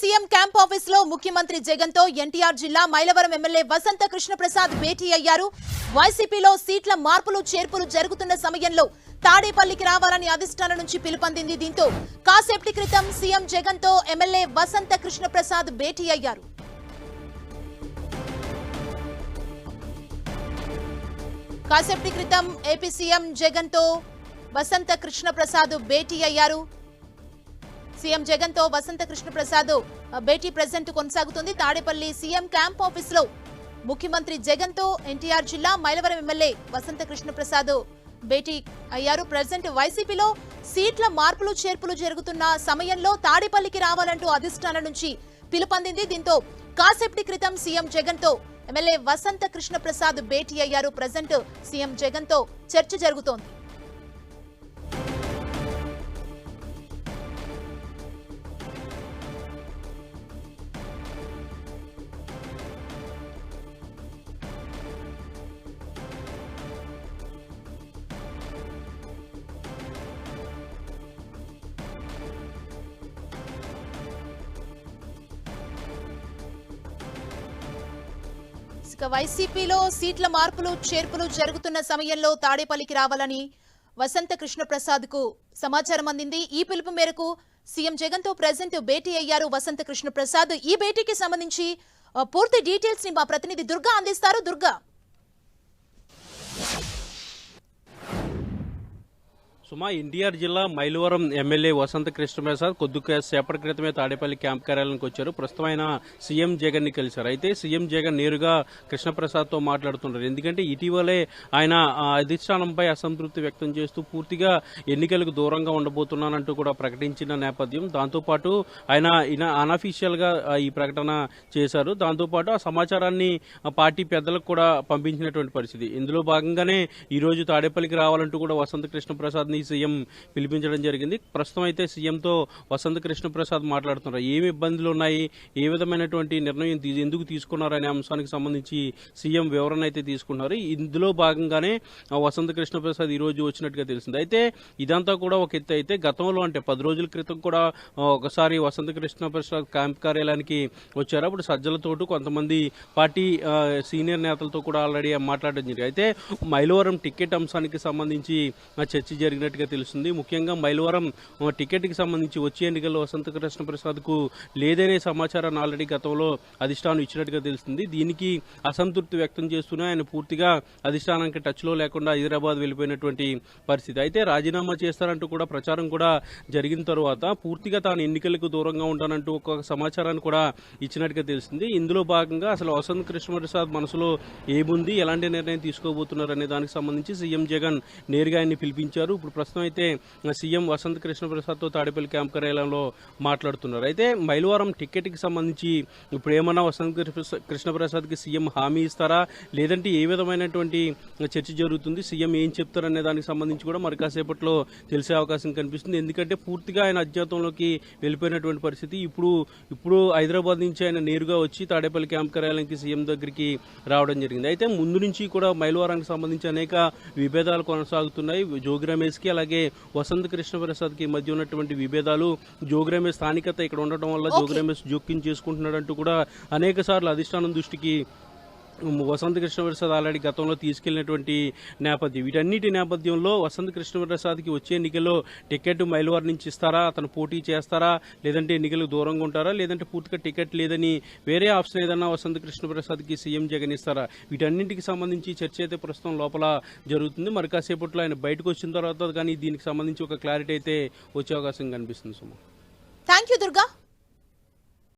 CM camp ఆఫీస్లో ముఖ్యమంత్రి జగన్తో ఎన్టీఆర్ జిల్లా మైలవరం ఎమ్మెల్యే వసంత కృష్ణప్రసాద్ భేటీ అయ్యారు. వైసీపీలో సీట్ల మార్పులు చేర్పులు జరుగుతున్న సమయంలో తాడేపల్లికి రావాలని అధిష్టానం నుంచి పిలుపొందింది దీంతో కాసేపటి క్రితం సీఎం జగన్తో ఎమ్మెల్యే వసంత కృష్ణప్రసాద్ భేటీ అయ్యారు. కాసేపటి క్రితం ఏపీ సీఎం జగన్తో వసంత కృష్ణప్రసాద్ భేటీ అయ్యారు. సీఎం జగన్తో వసంత కృష్ణప్రసాద్ భేటీ ప్రెజెంట్ కొనసాగుతుంది. తాడేపల్లి సీఎం క్యాంప్ ఆఫీస్లో ముఖ్యమంత్రి జగన్తో ఎన్టీఆర్ జిల్లా మైలవరం ఎమ్మెల్యే వసంత కృష్ణప్రసాద్ భేటీ అయ్యారు. ప్రజెంట్ వైసీపీలో సీట్ల మార్పులు చేర్పులు జరుగుతున్న సమయంలో తాడేపల్లికి రావాలంటూ అధిష్టానం నుంచి పిలుపొందింది. దీంతో కాసేపటి క్రితం సీఎం జగన్తో ఎమ్మెల్యే వసంత కృష్ణప్రసాద్ భేటీ అయ్యారు. ప్రజెంట్ సీఎం జగన్తో చర్చ జరుగుతోంది. ఇక వైసీపీలో సీట్ల మార్పులు చేర్పులు జరుగుతున్న సమయంలో తాడేపల్లికి రావాలని వసంత కృష్ణప్రసాద్కు సమాచారం అందింది. ఈ పిలుపు మేరకు సీఎం జగన్తో ప్రెజెంట్ భేటీ అయ్యారు వసంత కృష్ణప్రసాద్. ఈ భేటీకి సంబంధించి ఆ, పూర్తి డీటెయిల్స్ని మా ప్రతినిధి దుర్గా అందిస్తారు. దుర్గా. సుమా ఎన్టీఆర్ జిల్లా మైలవరం ఎమ్మెల్యే వసంత కృష్ణప్రసాద్ కొద్దిగా సేపటి క్రితమే తాడేపల్లి క్యాంప్ కార్యాలయానికి వచ్చారు. ప్రస్తుతం ఆయన సీఎం జగన్ని కలిశారు. అయితే సీఎం జగన్ నేరుగా కృష్ణప్రసాద్తో మాట్లాడుతున్నారు. ఎందుకంటే ఇటీవలే ఆయన ఆ, అధిష్టానంపై అసంతృప్తి వ్యక్తం చేస్తూ పూర్తిగా ఎన్నికలకు దూరంగా ఉండబోతున్నానంటూ కూడా ప్రకటించిన నేపథ్యం. దాంతోపాటు ఆయన అనఫీషియల్గా ఈ ప్రకటన చేశారు. దాంతోపాటు ఆ సమాచారాన్ని పార్టీ పెద్దలకు కూడా పంపించినటువంటి పరిస్థితి. ఇందులో భాగంగానే ఈరోజు తాడేపల్లికి రావాలంటూ కూడా వసంత కృష్ణప్రసాద్ని ని సీఎం పిలిపించడం జరిగింది. ప్రస్తుతం అయితే సీఎంతో వసంత కృష్ణప్రసాద్ మాట్లాడుతున్నారు. ఏమి ఇబ్బందులు ఉన్నాయి? ఏ విధమైనటువంటి నిర్ణయం ఎందుకు తీసుకున్నారు అనే అంశానికి సంబంధించి సీఎం వివరణ అయితే తీసుకున్నారు. ఇందులో భాగంగానే వసంత కృష్ణప్రసాద్ ఈరోజు వచ్చినట్టుగా తెలిసింది. అయితే ఇదంతా కూడా ఒక ఎత్తు అయితే గతంలో అంటే పది రోజుల క్రితం కూడా ఒకసారి వసంత కృష్ణప్రసాద్ క్యాంప్ కార్యాలయానికి వచ్చారు. అప్పుడు సజ్జలతోటి కొంతమంది పార్టీ సీనియర్ నేతలతో కూడా ఆల్రెడీ మాట్లాడడం జరిగింది. అయితే మైలవరం టికెట్ అంశానికి సంబంధించి చర్చ జరిగిన జరిగినట్టుగా తెలుస్తుంది. ముఖ్యంగా మైలవరం టికెట్కి సంబంధించి వచ్చే ఎన్నికల్లో వసంత కృష్ణప్రసాద్కు లేదనే సమాచారాన్ని ఆల్రెడీ గతంలో అధిష్టానం ఇచ్చినట్టుగా తెలుస్తుంది. దీనికి అసంతృప్తి వ్యక్తం చేస్తూనే ఆయన పూర్తిగా అధిష్టానానికి టచ్లో లేకుండా హైదరాబాద్ వెళ్ళిపోయినటువంటి పరిస్థితి. అయితే రాజీనామా చేస్తారంటూ కూడా ప్రచారం కూడా జరిగిన తర్వాత పూర్తిగా తాను ఎన్నికలకు దూరంగా ఉంటానంటూ ఒక సమాచారాన్ని కూడా ఇచ్చినట్టుగా తెలిసింది ఇందులో భాగంగా అసలు వసంత్ కృష్ణప్రసాద్ మనసులో ఏముంది? ఎలాంటి నిర్ణయం తీసుకోబోతున్నారు? అనే దానికి సంబంధించి సీఎం జగన్ నేరుగా ఆయన్ని పిలిపించారు. ఇప్పుడు ప్రస్తుతం అయితే సీఎం వసంత్ కృష్ణప్రసాద్తో తాడేపల్లి క్యాంప్ కార్యాలయంలో మాట్లాడుతున్నారు. అయితే మైలవరం టికెట్కి సంబంధించి ఇప్పుడు ఏమన్నా వసంత్ కృష్ణప్రసాద్కి సీఎం హామీ ఇస్తారా? లేదంటే ఏ విధమైనటువంటి చర్చ జరుగుతుంది? సీఎం ఏం చెప్తారనే దానికి సంబంధించి కూడా మరి కాసేపట్లో తెలిసే అవకాశం కనిపిస్తుంది. ఎందుకంటే పూర్తిగా ఆయన అజ్ఞాతంలోకి వెళ్ళిపోయినటువంటి పరిస్థితి ఇప్పుడు ఇప్పుడు హైదరాబాద్ నుంచి ఆయన నేరుగా వచ్చి తాడేపల్లి క్యాంప్ కార్యాలయానికి సీఎం దగ్గరికి రావడం జరిగింది. అయితే ముందు నుంచి కూడా మైలవరానికి సంబంధించి అనేక విభేదాలు కొనసాగుతున్నాయి. జోగి రమేష్కి అలాగే వసంత కృష్ణ ప్రసాద్కి మధ్య ఉన్నటువంటి విభేదాలు జోగి రమేష్ స్థానికత ఇక్కడ ఉండటం వల్ల జోగి రమేష్ జోక్యం చేసుకుంటున్నాడంటూ కూడా అనేక సార్లు అధిష్టానం దృష్టికి వసంత కృష్ణప్రసాద్ ఆల్రెడీ గతంలో తీసుకెళ్ళినటువంటి నేపథ్యం. వీటన్నిటి నేపథ్యంలో వసంత కృష్ణప్రసాద్కి వచ్చే ఎన్నికల్లో టికెట్ మైలవారి నుంచి ఇస్తారా? అతను పోటీ చేస్తారా? లేదంటే ఎన్నికలకు దూరంగా ఉంటారా? లేదంటే పూర్తిగా టికెట్ లేదని వేరే ఆప్షన్ ఏదన్నా వసంత కృష్ణప్రసాద్కి సీఎం జగన్ ఇస్తారా? వీటన్నింటికి సంబంధించి చర్చ అయితే ప్రస్తుతం లోపల జరుగుతుంది. మరి కాసేపట్లో ఆయన బయటకు వచ్చిన తర్వాత కానీ దీనికి సంబంధించి ఒక క్లారిటీ అయితే వచ్చే అవకాశం కనిపిస్తుంది సుమా. Thank you Durga.